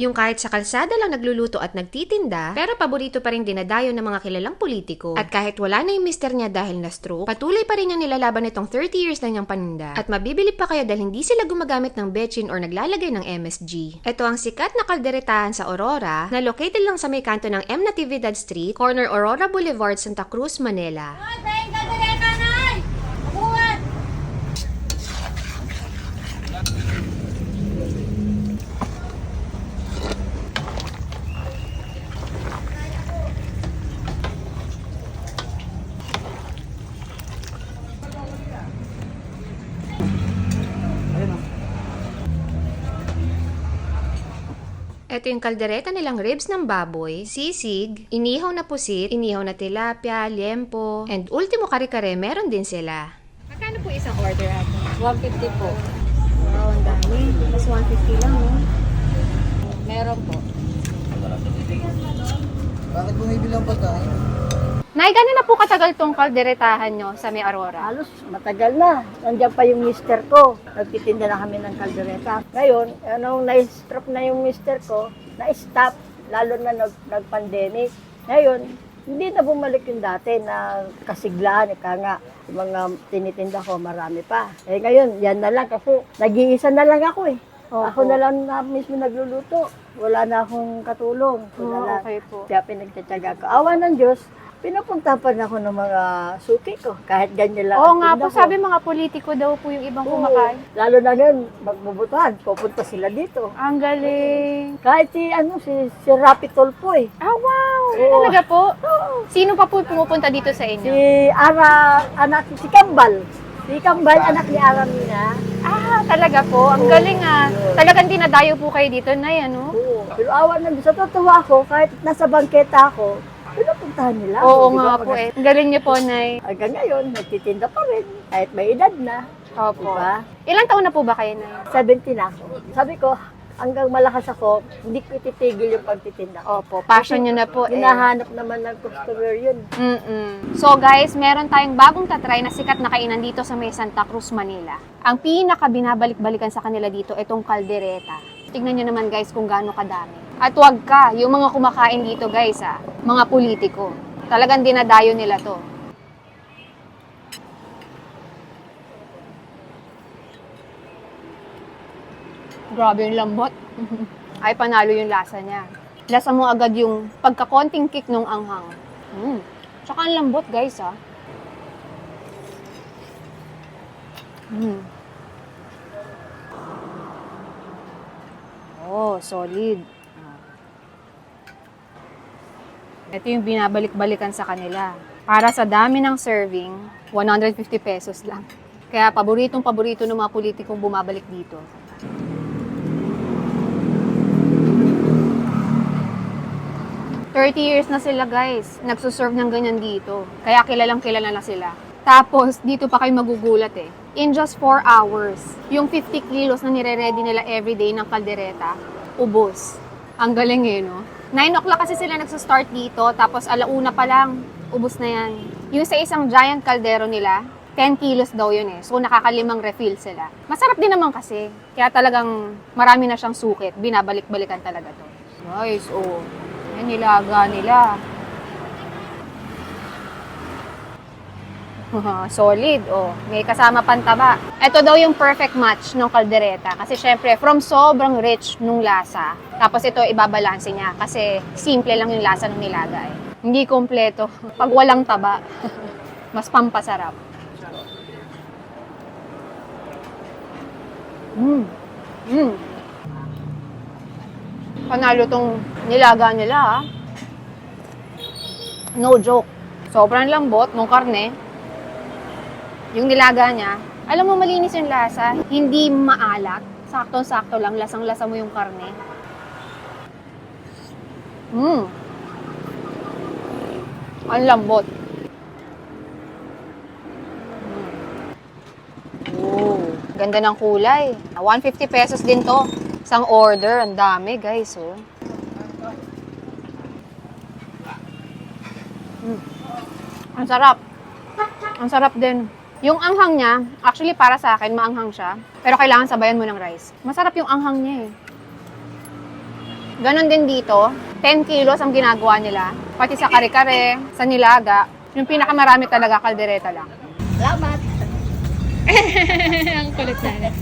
Yung kahit sa kalsada lang nagluluto at nagtitinda, pero paborito pa rin dinadayo ng mga kilalang politiko. At kahit wala na yung mister niya dahil na stroke, patuloy pa rin niyang nilalaban itong 30 years na niyang paninda. At mabibili pa kaya dahil hindi sila gumagamit ng bechin or naglalagay ng MSG. Ito ang sikat na kalderetahan sa Aurora na located lang sa may kanto ng M. Natividad Street, corner Aurora Boulevard, Santa Cruz, Manila. Ito yung kaldereta nilang ribs ng baboy, sisig, inihaw na pusit, inihaw na tilapia, liempo, and ultimo kare-kare, meron din sila. Magkano po isang order ato? 150 po. Wow, ang dami. Mas 150 lang, no? Meron po. Bakit bumibili ang pagkain? Nay, gano'n na po katagal tong kalderetahan nyo sa may Aurora? Halos matagal na. Nandiyan pa yung mister ko. Nagtitinda na kami ng kaldereta. Ngayon, anong na-stroke na yung mister ko, na-stop, lalo na nag, nag-pandemic. Ngayon, hindi na bumalik yung dati na kasiglaan, ika nga, yung mga tinitinda ko, marami pa. Eh ngayon, yan na lang kasi nag-iisa na lang ako eh. Ako na lang na mismo nagluluto. Wala na akong katulong. Ako na lang. okay po. Kaya pinagtsatsaga ko. Awa ng Diyos, pinupunta pa na ako ng mga suki ko. Kahit ganyan lang. Oo ang nga tinda po, ko. sabi mga politiko daw po yung ibang Oo. kumakain. Lalo na ngayon, magbubutuhan, pupunta sila dito. Ang galing. Kahit si, ano, si, si Rapi Tolpo eh. Ah, wow! Oo. Talaga po? Sino pa po pumupunta dito sa Si inyo? Ara, anak, si Kambal. Si Kambal, anak ni Aramina. Ah, talaga po. Ang Oo. galing ah. Oo. Talagang dinadayo po kayo dito na yan, no? Oo. Pero awa ng Diyos. Sa totoo ako, kahit nasa bangketa ako, pinupuntahan nila. Oo di ba? nga po eh. Ang galing niyo po, Nay. Hanggang ngayon, nagtitinda pa rin. Kahit may edad na. Opo. Diba? Ilang taon na po ba kayo, Nay? 70 na ako. Sabi ko, hanggang malakas ako, hindi ko ititigil yung pagtitinda ko. Opo, passion niyo na po eh. Hinahanap naman ng customer yun. Mm-mm. So guys, meron tayong bagong tatry na sikat na kainan dito sa may Santa Cruz, Manila. Ang pinaka binabalik-balikan sa kanila dito, itong kaldereta. Tignan nyo naman guys kung gaano kadami. At wag ka, yung mga kumakain dito guys ah, mga politiko. Talagang dinadayo nila to. Grabe yung lambot. Ay, panalo yung lasa niya. Lasa mo agad yung pagkakonting kick nung anghang. Mm. Tsaka ang lambot, guys, ah. Mm. Oh, solid. Ah. Ito yung binabalik-balikan sa kanila. Para sa dami ng serving, 150 pesos lang. Kaya paboritong paborito ng mga politikong bumabalik dito. Thirty years na sila guys, nagsuserve ng ganyan dito. Kaya kilalang kilala na sila. Tapos, dito pa kayo magugulat eh. In just 4 hours, yung 50 kilos na nire-ready nila everyday ng kaldereta, ubos. Ang galing eh, no? 9 o'clock kasi sila nagsa-start dito, tapos alauna pa lang, ubos na yan. Yung sa isang giant kaldero nila, 10 kilos daw yun eh. So, nakakalimang refill sila. Masarap din naman kasi. Kaya talagang marami na siyang sukit. Binabalik-balikan talaga to. Guys, oh. Yan nilaga nila. Solid, oh. May kasama pantaba. Ito daw yung perfect match ng kaldereta. Kasi syempre, from sobrang rich nung lasa, tapos ito ibabalanse niya. Kasi simple lang yung lasa ng nilaga eh. Hindi kompleto. Pag walang taba, mas pampasarap. Mm. Mm. Panalo tong nilaga nila, ah. No joke. Sobrang lambot nung karne. Yung nilaga niya, alam mo malinis yung lasa, hindi maalat. Sakto-sakto lang, lasang-lasa mo yung karne. Mm. Ang lambot. Oh, ganda ng kulay. 150 pesos din to. Isang order. Ang dami, guys, oh. Mm. Ang sarap. Ang sarap din. Yung anghang niya, actually para sa akin, maanghang siya. Pero kailangan sabayan mo ng rice. Masarap yung anghang niya eh. Ganon din dito. 10 kilos ang ginagawa nila. Pati sa kare-kare, sa nilaga. Yung pinakamarami talaga, kaldereta lang. Salamat! ang kulit na.